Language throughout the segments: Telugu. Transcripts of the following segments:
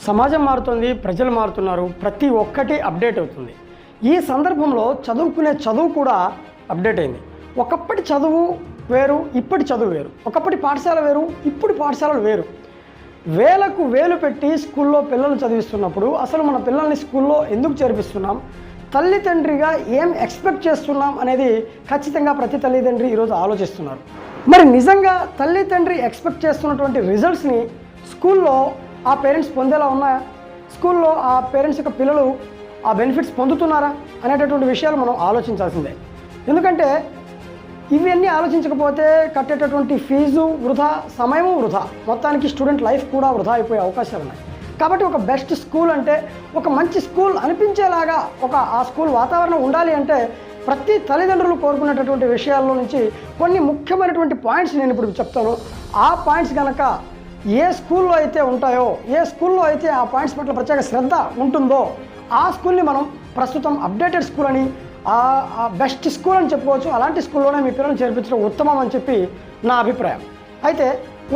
సమాజం మారుతుంది ప్రజలు మారుతున్నారు ప్రతి ఒక్కటి అప్డేట్ అవుతుంది. ఈ సందర్భంలో చదువుకునే చదువు కూడా అప్డేట్ అయింది. ఒకప్పటి చదువు వేరు ఇప్పటి చదువు వేరు. ఒకప్పటి పాఠశాల వేరు ఇప్పుడు పాఠశాలలు వేరు. వేలకు వేలు పెట్టి స్కూల్లో పిల్లల్ని చదివిస్తున్నప్పుడు అసలు మన పిల్లల్ని స్కూల్లో ఎందుకు చేర్పిస్తున్నాం? తల్లిదండ్రిగా ఏం ఎక్స్పెక్ట్ చేస్తున్నాం అనేది ఖచ్చితంగా ప్రతి తల్లిదండ్రి ఈరోజు ఆలోచిస్తున్నారు. మరి నిజంగా తల్లిదండ్రి ఎక్స్పెక్ట్ చేస్తున్నటువంటి రిజల్ట్స్ని స్కూల్లో ఆ పేరెంట్స్ పొందేలా ఉన్నాయా స్కూల్లో ఆ పేరెంట్స్ యొక్క పిల్లలు ఆ బెనిఫిట్స్ పొందుతున్నారా అనేటటువంటి విషయాలు మనం ఆలోచించాల్సిందే. ఎందుకంటే ఇవన్నీ ఆలోచించకపోతే కట్టేటటువంటి ఫీజు వృధా సమయము వృధా. మొత్తానికి స్టూడెంట్ లైఫ్ కూడా వృధా అయిపోయే అవకాశాలు ఉన్నాయి. కాబట్టి ఒక బెస్ట్ స్కూల్ అంటే ఒక మంచి స్కూల్ అనిపించేలాగా ఒక ఆ స్కూల్ వాతావరణం ఉండాలి అంటే ప్రతి తల్లిదండ్రులు కోరుకునేటటువంటి విషయాల్లో నుంచి కొన్ని ముఖ్యమైనటువంటి పాయింట్స్ నేను ఇప్పుడు చెప్తాను. ఆ పాయింట్స్ కనుక ఏ స్కూల్లో అయితే ఉంటాయో ఏ స్కూల్లో అయితే ఆ పాయింట్స్ పట్ల ప్రత్యేక శ్రద్ధ ఉంటుందో ఆ స్కూల్ని మనం ప్రస్తుతం అప్డేటెడ్ స్కూల్ అని బెస్ట్ స్కూల్ అని చెప్పుకోవచ్చు. అలాంటి స్కూల్లోనే మీ పిల్లల్ని చేర్పించడం ఉత్తమం అని చెప్పి నా అభిప్రాయం. అయితే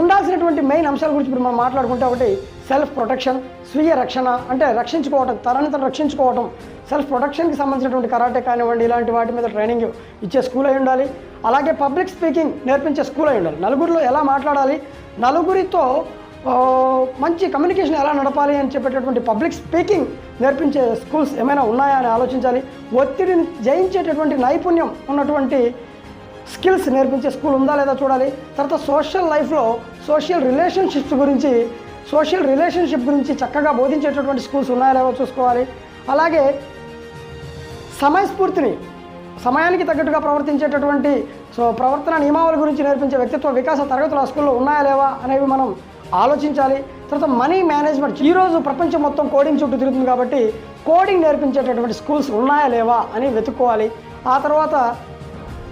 ఉండాల్సినటువంటి మెయిన్ అంశాల గురించి ఇప్పుడు మనం మాట్లాడుకుంటే ఒకటి సెల్ఫ్ ప్రొటెక్షన్ స్వీయ రక్షణ అంటే రక్షించుకోవటం తనని తను రక్షించుకోవటం. సెల్ఫ్ ప్రొటెక్షన్కి సంబంధించినటువంటి కరాటే కానివ్వండి ఇలాంటి వాటి మీద ట్రైనింగ్ ఇచ్చే స్కూల్ అయి ఉండాలి. అలాగే పబ్లిక్ స్పీకింగ్ నేర్పించే స్కూల్ అయి ఉండాలి. నలుగురిలో ఎలా మాట్లాడాలి? నలుగురితో మంచి కమ్యూనికేషన్ ఎలా నడపాలి అని చెప్పేటటువంటి పబ్లిక్ స్పీకింగ్ నేర్పించే స్కూల్స్ ఏమైనా ఉన్నాయా అని ఆలోచించాలి. ఒత్తిడిని జయించేటటువంటి నైపుణ్యం ఉన్నటువంటి స్కిల్స్ నేర్పించే స్కూల్ ఉందా లేదా చూడాలి. తర్వాత సోషల్ లైఫ్లో సోషల్ రిలేషన్షిప్స్ గురించి సోషల్ రిలేషన్షిప్ గురించి చక్కగా బోధించేటటువంటి స్కూల్స్ ఉన్నాయా లేవో చూసుకోవాలి. అలాగే సమయస్ఫూర్తిని సమయానికి తగ్గట్టుగా ప్రవర్తించేటటువంటి సో ప్రవర్తన నియమావళి గురించి నేర్పించే వ్యక్తిత్వ వికాస తరగతులు ఆ స్కూల్లో ఉన్నాయా లేవా అనేవి మనం ఆలోచించాలి. తర్వాత మనీ మేనేజ్మెంట్ ఈరోజు ప్రపంచం మొత్తం కోడింగ్ చుట్టూ తిరుగుతుంది కాబట్టి కోడింగ్ నేర్పించేటటువంటి స్కూల్స్ ఉన్నాయా లేవా అని వెతుక్కోవాలి. ఆ తర్వాత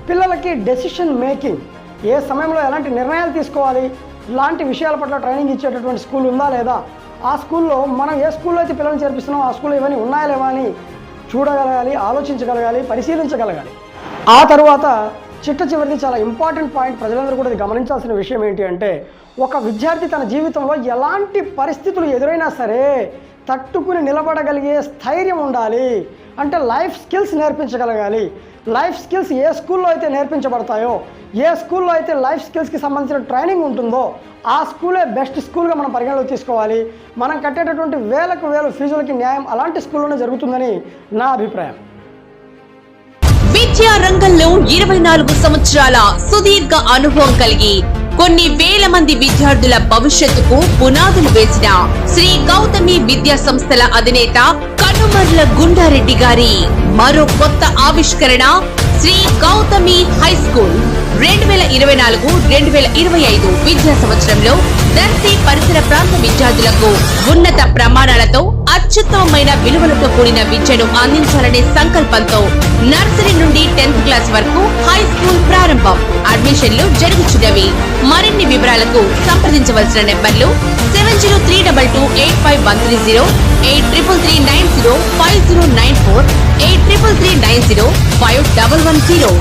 పిల్లలకి డెసిషన్ మేకింగ్ ఏ సమయంలో ఎలాంటి నిర్ణయాలు తీసుకోవాలి ఇలాంటి విషయాల పట్ల ట్రైనింగ్ ఇచ్చేటటువంటి స్కూల్ ఉందా లేదా? ఆ స్కూల్లో మనం ఏ స్కూల్లో అయితే పిల్లల్ని చేర్పిస్తున్నామో ఆ స్కూల్లో ఇవన్నీ ఉన్నాయా లేవా అని చూడగలగాలి ఆలోచించగలగాలి పరిశీలించగలగాలి. ఆ తర్వాత చిట్ట చివరిది చాలా ఇంపార్టెంట్ పాయింట్ ప్రజలందరూ కూడా గమనించాల్సిన విషయం ఏంటి అంటే ఒక విద్యార్థి తన జీవితంలో ఎలాంటి పరిస్థితులు ఎదురైనా సరే తట్టుకుని నిలబడగలిగే స్థైర్యం ఉండాలి. అంటే లైఫ్ స్కిల్స్ నేర్పించగలగాలి. లైఫ్ స్కిల్స్ ఏ స్కూల్లో అయితే నేర్పించబడతాయో ఏ స్కూల్లో అయితే లైఫ్ స్కిల్స్కి సంబంధించిన ట్రైనింగ్ ఉంటుందో ఆ స్కూలే బెస్ట్ స్కూల్గా మనం పరిగణలోకి తీసుకోవాలి. మనం కట్టేటటువంటి వేలకు వేల ఫీజులకి న్యాయం అలాంటి స్కూల్లోనే జరుగుతుందని నా అభిప్రాయం. విద్యా రంగంలో ఇరవై నాలుగు సంవత్సరాల సుదీర్ఘ అనుభవం కలిగి కొన్ని వేల మంది విద్యార్థుల భవిష్యత్తుకు పునాదులు వేసిన శ్రీ గౌతమి విద్యా సంస్థల అధినేత కనుమర్ల గుండారెడ్డి గారి మరో కొత్త ఆవిష్కరణ శ్రీ గౌతమి హై స్కూల్. రెండు వేల ఇరవై నాలుగు రెండు వేల ఇరవై ఐదు విద్యా సంవత్సరంలో దర్శి పరిసర ప్రాంత విద్యార్థులకు ఉన్నత ప్రమాణాలతో అత్యుత్తమమైన విలువలతో కూడిన విద్యను అందించాలనే సంకల్పంతో నర్సరీ నుండి టెన్త్ క్లాస్ వరకు హై స్కూల్ ప్రారంభం. అడ్మిషన్లు జరుగుతున్నవి మరిన్ని వివరాలకు సంప్రదించవలసిన నెంబర్లు seven zero three double two eight five one three zero eight triple three nine zero five zero nine four eight triple three nine zero five double one zero.